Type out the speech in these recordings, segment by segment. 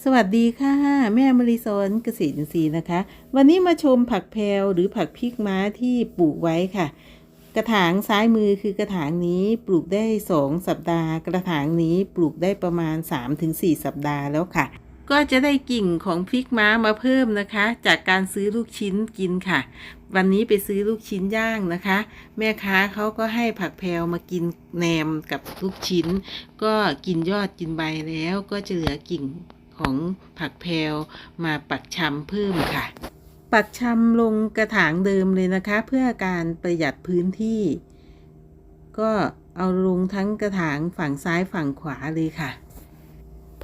สวัสดีค่ะ แม่มริสอนเกษตรอินทรีย์นะคะ วันนี้มาชมผักแพรวหรือผักพริกม้าที่ปลูกไว้ค่ะ กระถางซ้ายมือคือกระถางนี้ปลูกได้ 2 สัปดาห์ กระถางนี้ปลูกได้ประมาณ 3-4 สัปดาห์แล้วค่ะ ก็จะได้กิ่งของพริกม้ามาเพิ่มนะคะ จากการซื้อลูกชิ้นกินค่ะ วันนี้ไปซื้อลูกชิ้นย่างนะคะ แม่ค้าเขาก็ให้ผักแพรวมากินแหนมกับลูกชิ้น ก็กินยอดกินใบแล้วก็จะเหลือกิ่ง ของผักแพลวมาปักชำเพิ่มค่ะ ปักชำลงกระถางเดิมเลยนะคะ เพื่อการประหยัดพื้นที่ ก็เอาลงทั้งกระถางฝั่งซ้ายฝั่งขวาเลยค่ะ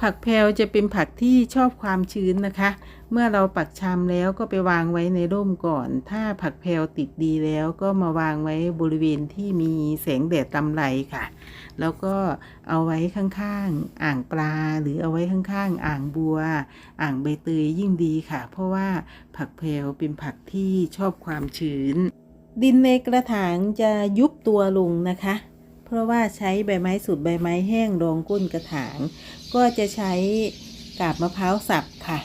ผักแพรวจะเป็นผักที่ชอบความชื้นนะคะ เมื่อเราปักชำแล้วก็ไปวางไว้ในร่มก่อน ถ้าผักแพรวติดดีแล้วก็มาวางไว้บริเวณที่มีแสงแดดลำไรค่ะ แล้วก็เอาไว้ข้างๆ อ่างปลา หรือเอาไว้ข้างๆ อ่างบัว อ่างใบเตยยิ่งดีค่ะ เพราะว่าผักแพรวเป็นผักที่ชอบความชื้น ดินในกระถางจะยุบตัวลงนะคะ เพราะว่าใช้ใบไม้สุดใบไม้แห้งรองก้นกระถาง ก็จะใช้กาบมะพร้าวสับค่ะ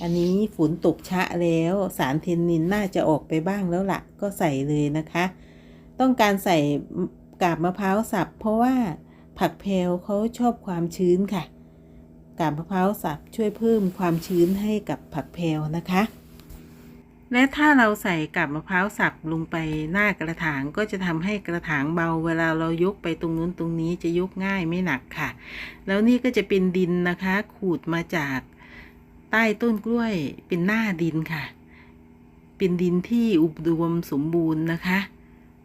อันนี้ฝนตกชะแล้วสารเทนนินน่าจะออกไปบ้างแล้วละ่ะ ก็ใส่เลยนะคะ ต้องการใส่กาบมะพร้าวสับ เพราะว่าผักแพรวเขาชอบความชื้นค่ะ กาบมะพร้าวสับช่วยเพิ่มความชื้นให้กับผักแพรวนะคะ และถ้าเราใส่กาบมะพร้าวสับลงไปหน้ากระถางก็จะทำให้กระถางเบา เวลาเรายกไปตรงนู้นตรงนี้จะยกง่ายไม่หนักค่ะ แล้วนี่ก็จะเป็นดินนะคะ ขูดมาจากใต้ต้นกล้วยเป็นหน้าดินค่ะ เป็นดินที่อุดมสมบูรณ์นะคะ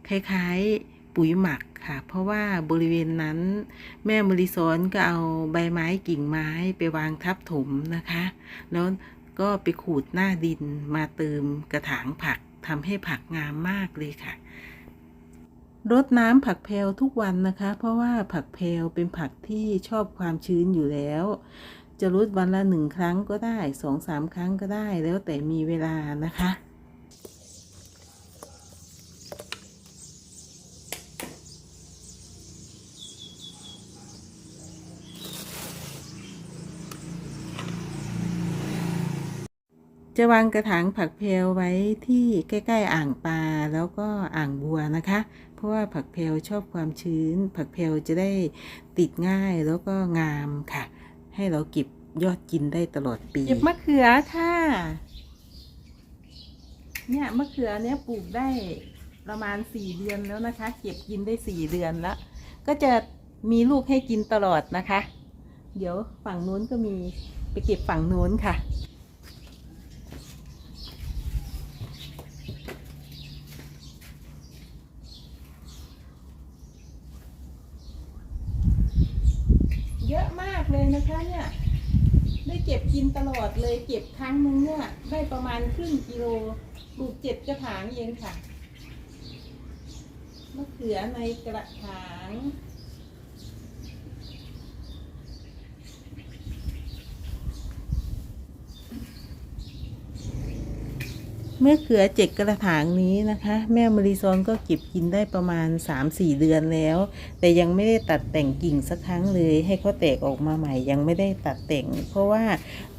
คล้ายๆปุ๋ยหมักค่ะ เพราะว่าบริเวณนั้น แม่มริซอนก็เอาใบไม้กิ่งไม้ไปวางทับถมนะคะ แล้ว ก็ไปขูดหน้าดินมาเติมกระถางผักทำให้ผักงามมากเลยค่ะรดน้ำผักแพลวทุกวันนะคะ เพราะว่าผักแพลวเป็นผักที่ชอบความชื้นอยู่แล้ว จะรดวันละหนึ่งครั้งก็ได้สองสามครั้งก็ได้ แล้วแต่มีเวลานะคะ จะวางกระถางผักเพลไว้ที่ใกล้ ๆ อ่างปลาแล้วก็อ่างบัวนะคะ เพราะว่าผักเพลชอบความชื้น ผักเพลจะได้ติดง่ายแล้วก็งามค่ะ ให้เราเก็บยอดกินได้ตลอดปีเก็บมะเขือค่ะ เนี่ยมะเขือเนี้ยปลูกได้ประมาณสี่เดือนแล้วนะคะ เก็บกินได้สี่เดือนแล้ว ก็จะมีลูกให้กินตลอดนะคะ เดี๋ยวฝั่งนู้นก็มีไปเก็บฝั่งนู้นค่ะ เยอะมาก เลยนะคะเนี่ย ได้เก็บกินตลอดเลยเก็บครั้งนึงเนี่ยได้ประมาณครึ่งกิโลปลูกเจ็ดกระถางเองค่ะมะเขือในกระถาง มื่อเขือเจ็ดกระถางนี้นะคะ แม่มริซอนก็เก็บกินได้ประมาณ 3-4 เดือนแล้ว แต่ยังไม่ได้ตัดแต่งกิ่งสักครั้งเลย ให้เขาแตกออกมาใหม่ยังไม่ได้ตัดแต่ง เพราะว่า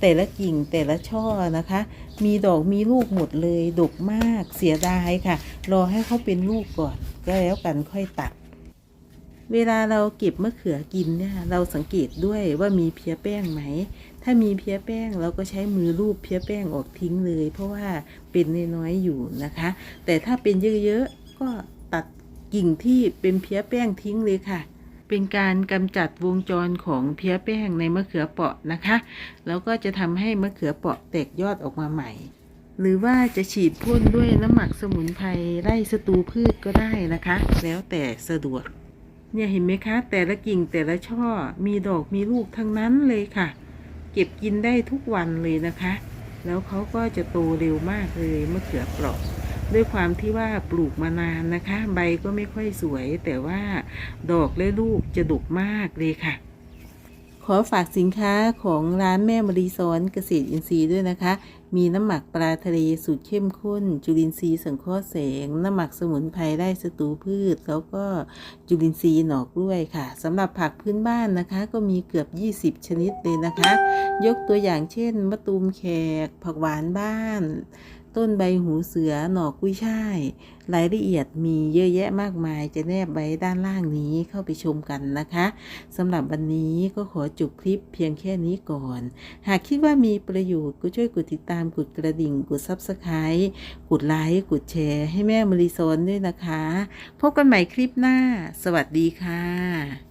แต่ละกิ่งแต่ละช่อนะคะ มีดอกมีลูกหมดเลยดกมากเสียดายค่ะ รอให้เขาเป็นลูกก่อนก็แล้วกันค่อยตัด เวลาเราเก็บมะเขือกินเนี่ยเราสังเกตด้วยว่ามีเพี้ยแป้งไหม ถ้ามีเพี้ยแป้งเราก็ใช้มือลูบเพี้ยแป้งออกทิ้งเลย เพราะว่าเป็นน้อยๆอยู่นะคะ แต่ถ้าเป็นเยอะๆก็ตัดกิ่งที่เป็นเพี้ยแป้งทิ้งเลยค่ะ เป็นการกำจัดวงจรของเพี้ยแป้งในมะเขือเปราะนะคะแล้วก็จะทำให้มะเขือเปราะแตกยอดออกมาใหม่หรือว่าจะฉีดพ่นด้วยน้ำหมักสมุนไพรไล่ศัตรูพืชก็ได้นะคะ แล้วแต่สะดวก เนี่ยเห็นไหมคะ แต่ละกิ่งแต่ละช่อมีดอกมีลูกทั้งนั้นเลยค่ะ เก็บกินได้ทุกวันเลยนะคะ แล้วเขาก็จะโตเร็วมากเลยมะเขือเปราะด้วยความที่ว่าปลูกมานานนะคะ ใบก็ไม่ค่อยสวย แต่ว่าดอกและลูกจะดกมากเลยค่ะ ขอฝากสินค้าของร้านแม่มรีซอนเกษตรอินทรีย์ด้วยนะคะ มีน้ำหมักปลาทะเลสูตรเข้มข้น จุลินทรีย์สังเคราะห์แสง น้ำหมักสมุนไพรได้ศัตรูพืช แล้วก็จุลินทรีย์หนอกกล้วยค่ะสำหรับผักพื้นบ้านนะคะ ก็มีเกือบ 20 ชนิดเลยนะคะ ยกตัวอย่างเช่นมะตูมแขก ผักหวานบ้าน ต้นใบหูเสือหน่อกุ้ยช่าย รายละเอียดมีเยอะแยะมากมายจะแนบไว้ด้านล่างนี้เข้าไปชมกันนะคะสำหรับวันนี้ก็ขอจบคลิปเพียงแค่นี้ก่อน หากคิดว่ามีประโยชน์ก็ช่วยกดติดตามกดกระดิ่ง กด Subscribe กดไลค์กดแชร์ ให้แม่มริซอนด้วยนะคะ พบกันใหม่คลิปหน้า สวัสดีค่ะ